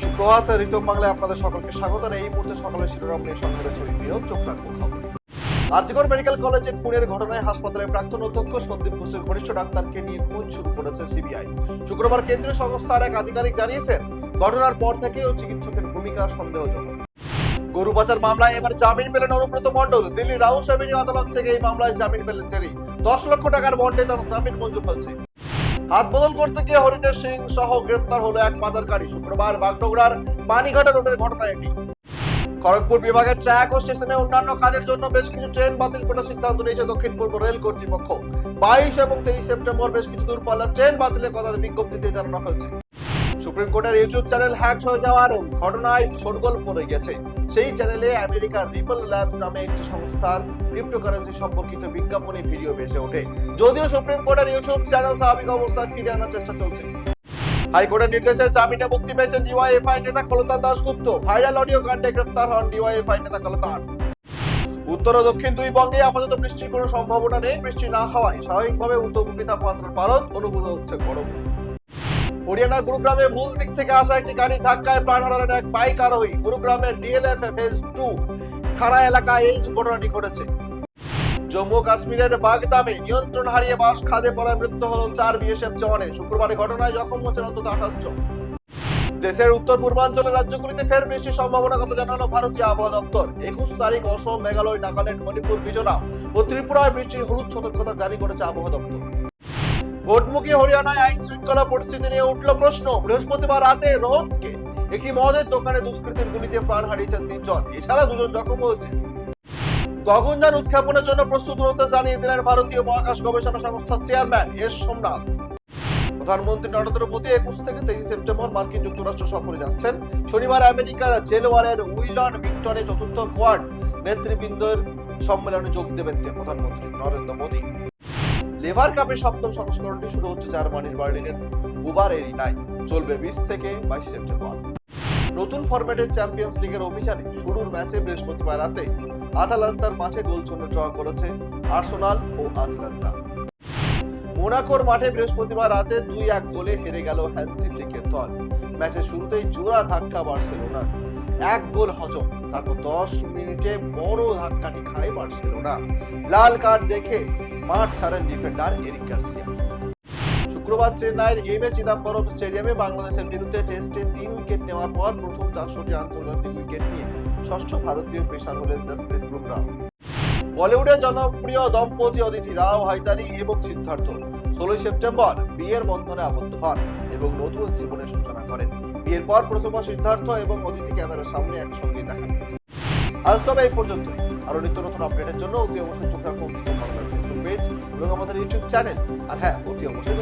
সুপ্রভাত রিতম বাংলায় আপনাদের সকলকে স্বাগত। আর এই মুহূর্তে সকালের শিরোনাম নিয়ে ছবি বিনোদ চোখ খবরে। মেডিকেল কলেজে খুনের ঘটনায় হাসপাতালের প্রাক্তন অধ্যক্ষ সন্দীপ ঘোষের ঘনিষ্ঠ ডাক্তারকে নিয়ে খোঁজ শুরু করেছে সিবিআই। শুক্রবার কেন্দ্রীয় সংস্থার এক আধিকারিক জানিয়েছেন, ঘটনার পর থেকেও চিকিৎসকের ভূমিকা সন্দেহজনক। গরু পাচার মামলায় এবার জামিন পেলেন অনুব্রত মণ্ডল। দিল্লি রাউস আদালত থেকে এই মামলায় জামিন পেলেন তিনি। দশ লক্ষ টাকার বন্ডে তার জামিন মঞ্জুর হয়েছে। হাত বদল করতে গিয়ে হরিণের সিং সহ গ্রেপ্তার হলো এক পাচারকারী শুক্রবার বাগডোগরার পানিঘাটা রোডের ঘটনা এটি। খড়গপুর বিভাগের ট্র্যাক ও স্টেশনে অন্যান্য কাজের জন্য বেশ কিছু ট্রেন বাতিল করার সিদ্ধান্ত নিয়েছে দক্ষিণ পূর্ব রেল কর্তৃপক্ষ। বাইশ এবং তেইশ সেপ্টেম্বর বেশ কিছু দূরপাল্লার ট্রেন বাতিলের কথা বিজ্ঞপ্তিতে জানানো হয়েছে। সুপ্রিম কোর্টের ইউটিউব চ্যানেল হ্যাক হয়ে যাওয়ার ঘটনায় শোরগোল পড়ে গেছে। সেই চ্যানেলে আমেরিকার রিপল ল্যাবস নামে একটি সংস্থার ক্রিপ্টোকারেন্সি সম্পর্কিত বিজ্ঞাপনী ভিডিও ভেসে ওঠে। যদিও সুপ্রিম কোর্টের ইউটিউব চ্যানেল স্বাভাবিক অবস্থা ফিরে আনার চেষ্টা চলছে। হাইকোর্টের নির্দেশে জামিনে মুক্তি পেয়েছেন ডিওয়াইএফআই নেতা কলতান দাশগুপ্ত। ভাইরাল অডিও কাণ্ডে গ্রেফতার হন ডিওয়াইএফআই নেতা কলতান উত্তর ও দক্ষিণ দুই বঙ্গে আপাতত বৃষ্টির কোনো সম্ভাবনা নেই। বৃষ্টি না হওয়ায় স্বাভাবিকভাবে উত্তরমুখী তাপমাত্রার পারদ। অনুভূত হচ্ছে গরম। হরিয়ানার গুরুগ্রামে ভুল দিক থেকে আসা একটি গাড়ি ধাক্কায় প্রাণ হারালেন এক বাইক আরোহী। গুরুগ্রামের ডিএলএফ ফেজ টু থানা এলাকায় এই দুর্ঘটনাটি ঘটেছে। জম্মু কাশ্মীরের বাগদামে নিয়ন্ত্রণ হারিয়ে বাস খাদে পড়ায় মৃত্যু হল চার বিএসএফ জওয়ানের শুক্রবারে ঘটনায় জখম হচ্ছেন অন্তত আঠাশ জন। দেশের উত্তর পূর্বাঞ্চলের রাজ্যগুলিতে ফের বৃষ্টির সম্ভাবনার কথা জানালো ভারতীয় আবহাওয়া দপ্তর। একুশ তারিখ অসম, মেঘালয়, নাগাল্যান্ড, মণিপুর, মিজোরাম ও ত্রিপুরায় বৃষ্টির হলুদ সতর্কতা জারি করেছে আবহাওয়া দপ্তর। ভোটমুখী হরিয়ানায় আইন শৃঙ্খলা পরিস্থিতি নিয়ে উঠল প্রশ্ন। বৃহস্পতিবার রাতে রোহতকে একটি মদের দোকানে দুষ্কৃতীর গুলিতে প্রাণ হারিয়েছেন তিনজন। এছাড়া দুজন জখম হয়েছে। গগনযান উৎক্ষেপণের জন্য প্রস্তুত রয়েছে জানিয়ে দিলেন ভারতীয় মহাকাশ গবেষণা সংস্থার চেয়ারম্যান এস সোমনাথ। প্রধানমন্ত্রী নরেন্দ্র মোদী একুশ থেকে তেইশ সেপ্টেম্বর মার্কিন যুক্তরাষ্ট্র সফরে যাচ্ছেন। শনিবার আমেরিকার জেলওয়ারের উইলন বিক্টনে চতুর্থ কোয়াড নেতৃবৃন্দের সম্মেলনে যোগ দেবেন প্রধানমন্ত্রী নরেন্দ্র মোদী। লেভার কাপের সপ্তম সংস্করণটি শুরু হচ্ছে জার্মানির বার্লিনের বুবার এরিনায় চলবে বিশ থেকে বাইশ সেপ্টেম্বর। নতুন ফরম্যাটের চ্যাম্পিয়ন্স লিগের অভিযানে শুরুর ম্যাচে বৃহস্পতিবার রাতে আতালান্তার মাঠে গোল শূন্য ড্র করেছে আর্সেনাল ও আতালান্তা। মোনাকোর মাঠে বৃহস্পতিবার রাতে দুই এক গোলে হেরে গেল হ্যান্সি ফ্লিকের দল। ম্যাচের শুরুতেই জোড়া ধাক্কা বার্সেলোনার। এক গোল হজম। তারপর দশ মিনিটে বড় ধাক্কাটি খায় বার্সেলোনা। লাল কার্ড দেখে মাঠ ছাড়েন ডিফেন্ডার এরিক গার্সিয়া। শুক্রবার চেন্নাইয়ের এম এ চিদাম্বরম স্টেডিয়ামে বাংলাদেশের বিরুদ্ধে টেস্টে তিন উইকেট নেওয়ার পর প্রথম চারশোটি আন্তর্জাতিক উইকেট নিয়ে ষষ্ঠ ভারতীয় পেশার হলেন জসপ্রীত বুমরা বলিউডের জনপ্রিয় দম্পতি অদিতি রাও, হায়দারি এবং সিদ্ধার্থ। ষোলোই সেপ্টেম্বর বিয়ের বন্ধনে আবদ্ধ হন এবং নতুন জীবনের সূচনা করেন। বিয়ের পর প্রথম সিদ্ধার্থ এবং অতিথি ক্যামেরার সামনে একসঙ্গে দেখা গিয়েছে আজ তবে এই পর্যন্তই। আরও নিত্য নতুন আপডেটের জন্য অতি অবশ্যই চোখ রাখুন ফেসবুক পেজ এবং আমাদের ইউটিউব চ্যানেল। আর হ্যাঁ অতি অবশ্যই